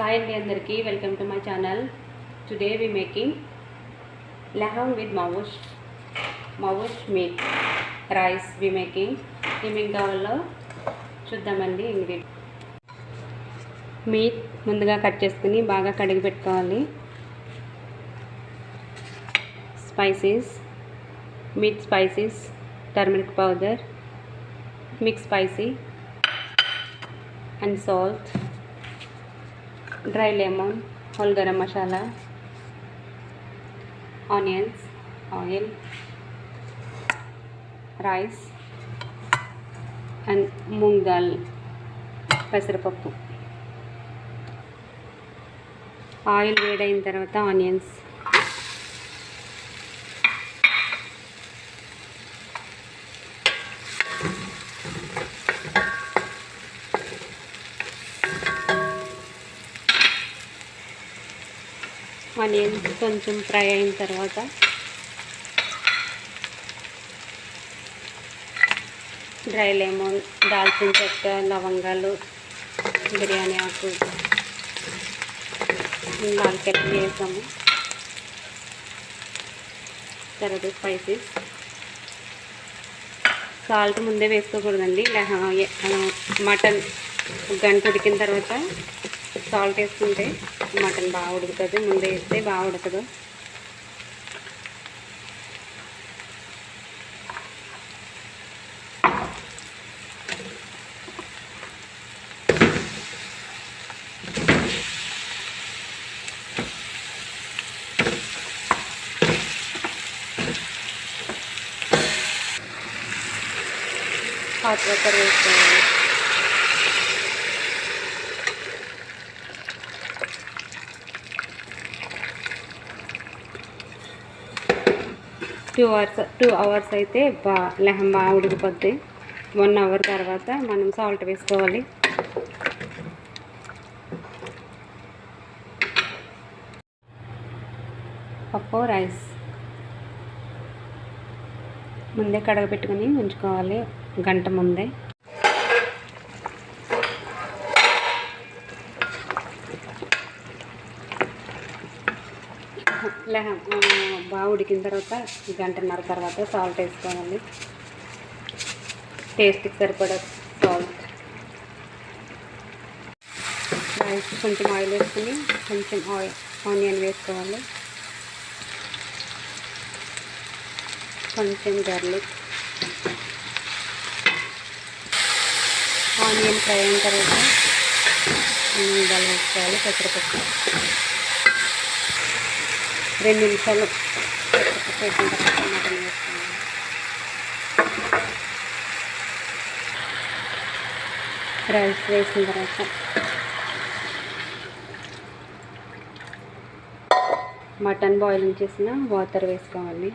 Hi అండి అందరికీ. Welcome to my channel today we making లెహంగ్ with మవుష్ మవుష్ మీట్ రైస్ వి మేకింగ్ ఏమేం కావాలో చూద్దామండి ఇంగ్రీడియం మీట్ ముందుగా కట్ చేసుకుని బాగా కడిగి పెట్టుకోవాలి. Spices meat spices turmeric powder mix spicy and salt dry lemon whole garam masala onions oil rice and moong dal పెసరపప్పు. ఆయిల్ వేడైన తర్వాత ఆనియన్స్. ఆనియన్ కొంచెం ఫ్రై అయిన తర్వాత డ్రై లెమన్ దాల్చిన చెక్క లవంగాలు బిర్యానీ ఆకు నాలుగు వేసాము. తర్వాత స్పైసెస్. సాల్ట్ ముందే వేసుకోకూడదండి. మటన్ గంట ఉడికిన తర్వాత సాల్ట్ వేసుకుంటే మటన్ బాగా ఉడుకుతుంది. ముందే వేస్తే బాగా ఉడకదు. హాట్ వాటర్ వేసుకోవాలి. టూ అవర్స్ టూ అవర్స్ అయితే బా లెహం బాగా ఉడికిపోద్ది. వన్ అవర్ తర్వాత మనం సాల్ట్ వేసుకోవాలి. పప్పు రైస్ ముందే కడగబెట్టుకుని ఉంచుకోవాలి. గంట ముందే. లెహం బాగా ఉడికిన తర్వాత గంటన్నర తర్వాత సాల్ట్ వేసుకోవాలి. టేస్ట్కి సరిపడా సాల్ట్ రైస్ కొంచెం ఆయిల్ వేసుకుని కొంచెం ఆయిల్ ఆనియన్ వేసుకోవాలి. కొంచెం గార్లిక్ ఆనియన్ ఫ్రై అయిన తర్వాత దాని వేసుకోవాలి పెసరపప్పు. రెండు నిమిషాలు తర్వాత మటన్ రైస్ వేసిన తర్వాత మటన్ బాయిలింగ్ చేసిన వాటర్ వేసుకోవాలి.